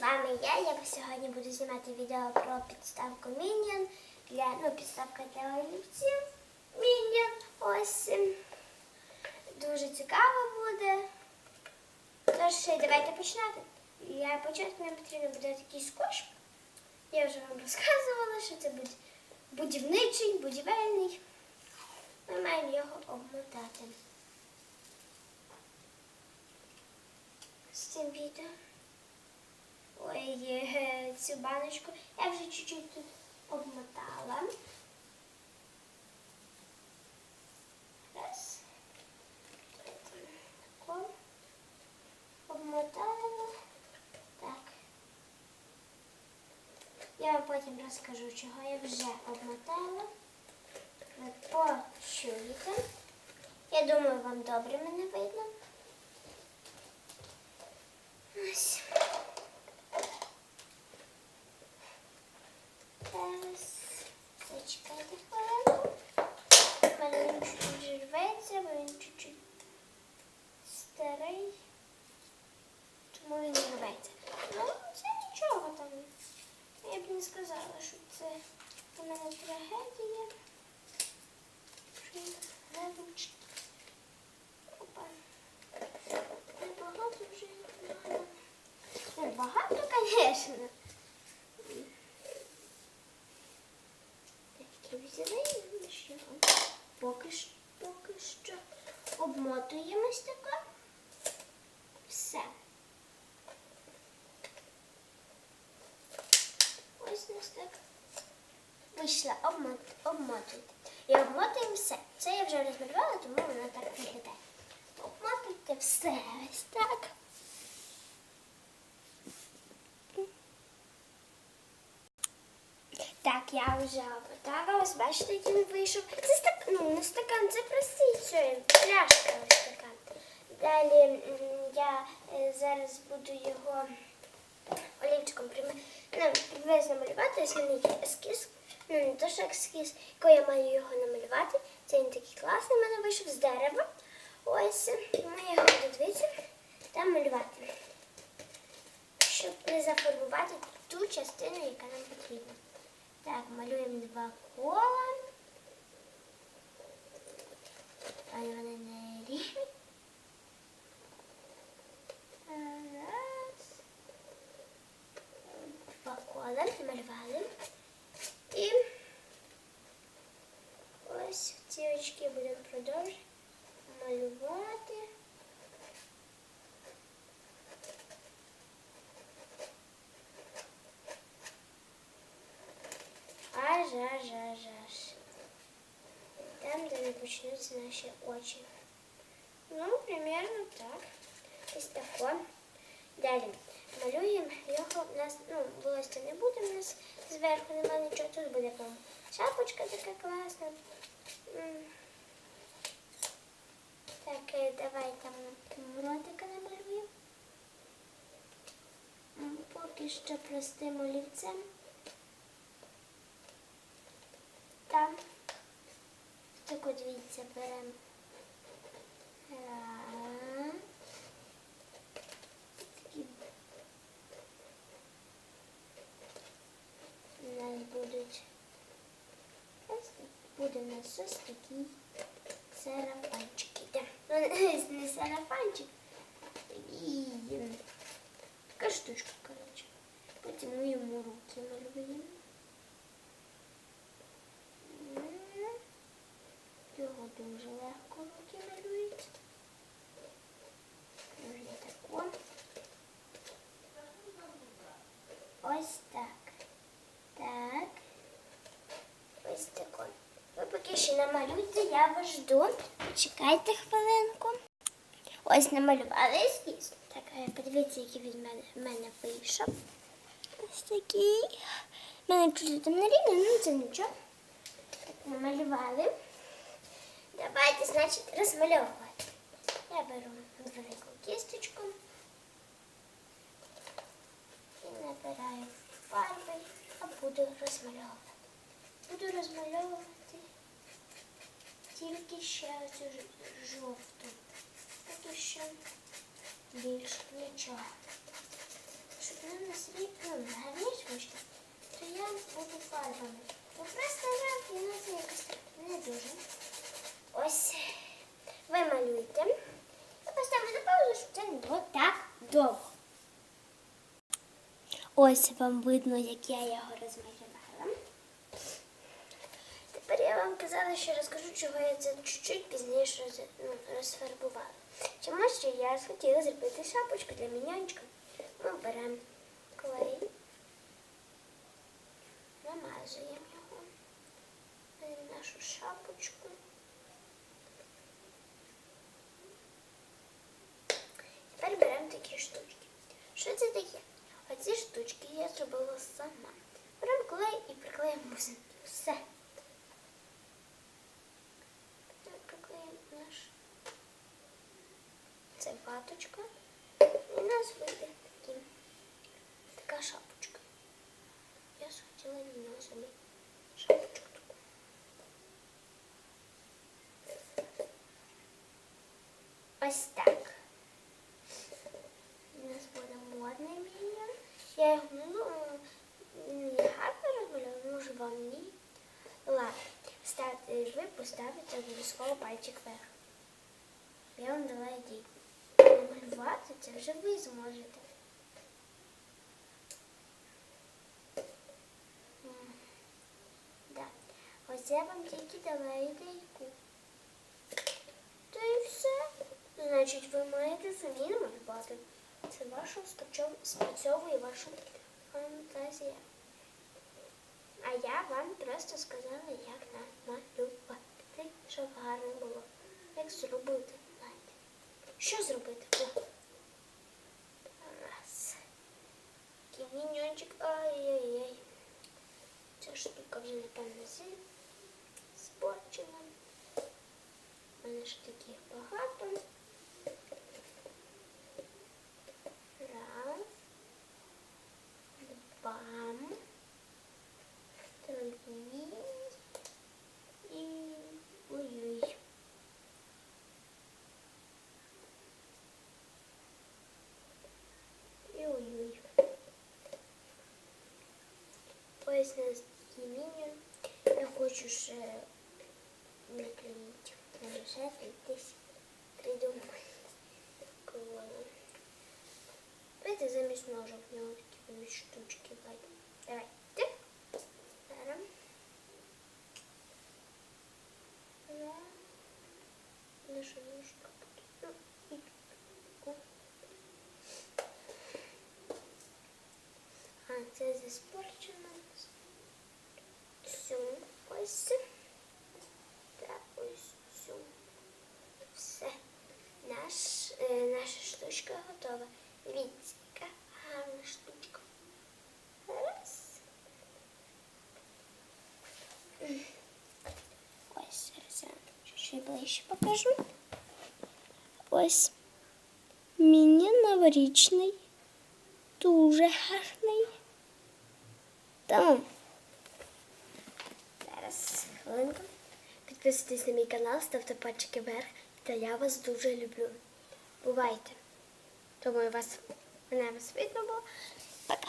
вами я. Я сьогодні буду знімати відео про підставку Minion для ну, підставка для олівців Minion. Ось ем, дуже цікаво буде. Тож давайте починати. Я початку нам потрібно буде такий скотч. Я вже вам розказувала, що це будь- будівничий, будівельний. Ми маємо його обмотати. З цим відео. Ой, е, цю баночку я вже чуть-чуть тут обмотала. Раз. Тако. Обмотала. Так. Я вам потім розкажу, чого я вже обмотала. Ви почуєте. Я думаю, вам добре мене видно. Ось. Зараз. Зачекайте хвилинку. Вже рветься, бо він чуть-чуть старий. Тому він не рветься. Ну, це нічого там. Я б не сказала, що це у мене трагедія. Що він ревничий. Опа. Небагато вже. багато. Ну, багато, звісно. Такі взяли і ще поки що, поки що обмотуємось тако. Все. Ось у нас так вийшла обмот, обмотуйте. І обмотуємо все. Це я вже розмалювала, тому воно так виглядає. Обмотуйте все ось так. Так, я вже обмотала. Ось бачите, який він вийшов. Це стак... ну, не стакан, це простий пляшка ось така. Далі я е, зараз буду його олівчиком ну, приблизно малювати. Ось мене є ескіз. Ну, не то, що ескіз, який я маю його намалювати. Це він такий класний в мене вийшов з дерева. Ось ми його дивіться та малювати. Щоб не зафарбувати ту частину, яка нам потрібна. Так, малюємо два кола. але вони не рівні. Раз. Два кола намалювали. І ось ці очки будемо продовжувати малювати. Аж, аж, аж, аж. Там, почнуться наші очі. Ну, примерно так. Тако. Далі. Малюємо його. У нас, ну, волосся не буде, у нас зверху немає нічого. Тут буде прям шапочка така класна. Так, е, давай там ротика намалюємо. Поки що простим олівцем. Там так от дивіться, беремо. Такі. У нас будуть ось буде у нас ось такі сарафанчики. Да. Ну, не сарафанчик. Така штучка, коротше. Потім ми йому руки малюємо. Його дуже легко руки малюють. Може тако. Ось так. Так. Ось тако. Що намалюйте, я вас жду. Почекайте хвилинку. Ось намалювали ескіз. Так, подивіться, який від мене, в мене вийшов. Ось такий. У мене чуть там не рівно, ну це нічого. Так, намалювали. Давайте, значить, розмальовувати. Я беру велику кісточку і набираю фарби, а буду розмальовувати. Буду розмальовувати тільки ще цю ж- жовту. Поки що більш нічого. Щоб нам не гарніше вийшло, то я буду фарбами. Бо просто жах, і ну якось не дуже. Ось ви малюєте. Я поставлю на паузу, щоб це не було так довго. Ось вам видно, як я його розмалювала. Тепер я вам казала, що розкажу, чого я це чуть-чуть пізніше ну, розфарбувала. Чому що я хотіла зробити шапочку для міньончика. Ми беремо клей, намазуємо Це ваточка. І у нас вийде такі, така шапочка. Я схотіла на собі шапочку таку. Ось так. У нас буде модний міньон. Я його ну, не гарно розмалювала, може вам ні. Ладно, ставте, ви поставите обов'язково пальчик вверх. Я вам дала ідею. Намалювати це вже ви зможете. Да. Я вам тільки дала ідейку. Та і все. Значить, ви маєте самі намалювати. Це ваша спрацьовує ваша фантазія. А я вам просто сказала, як намалювати, щоб гарно було. Як зробити, знаєте. Що зробити? ж таких багато. Раз. Два. Три. І ой-ой. І ой-ой. Ось у нас такі міні. Я хочу ще наклеїти. Може ще десь придумаю. Такого. Давайте замість ножок нього такі штучки. Давайте. Давайте. Зараз. Раз. Наша ножка буде. Ну, і тут. А, це заспорчено. Цю ось. Та ось цю. Все. Наш, е, наша штучка готова. Дивіться, яка гарна штучка. Раз. М. Ось зараз я вам чуть-чуть ближче покажу. Ось міні новорічний. Дуже гарний. Там. Зараз хвилинку. Підписуйтесь на мій канал, ставте пальчики вверх. Та я вас дуже люблю. Бувайте. Думаю, вас мене вас видно було. Пока.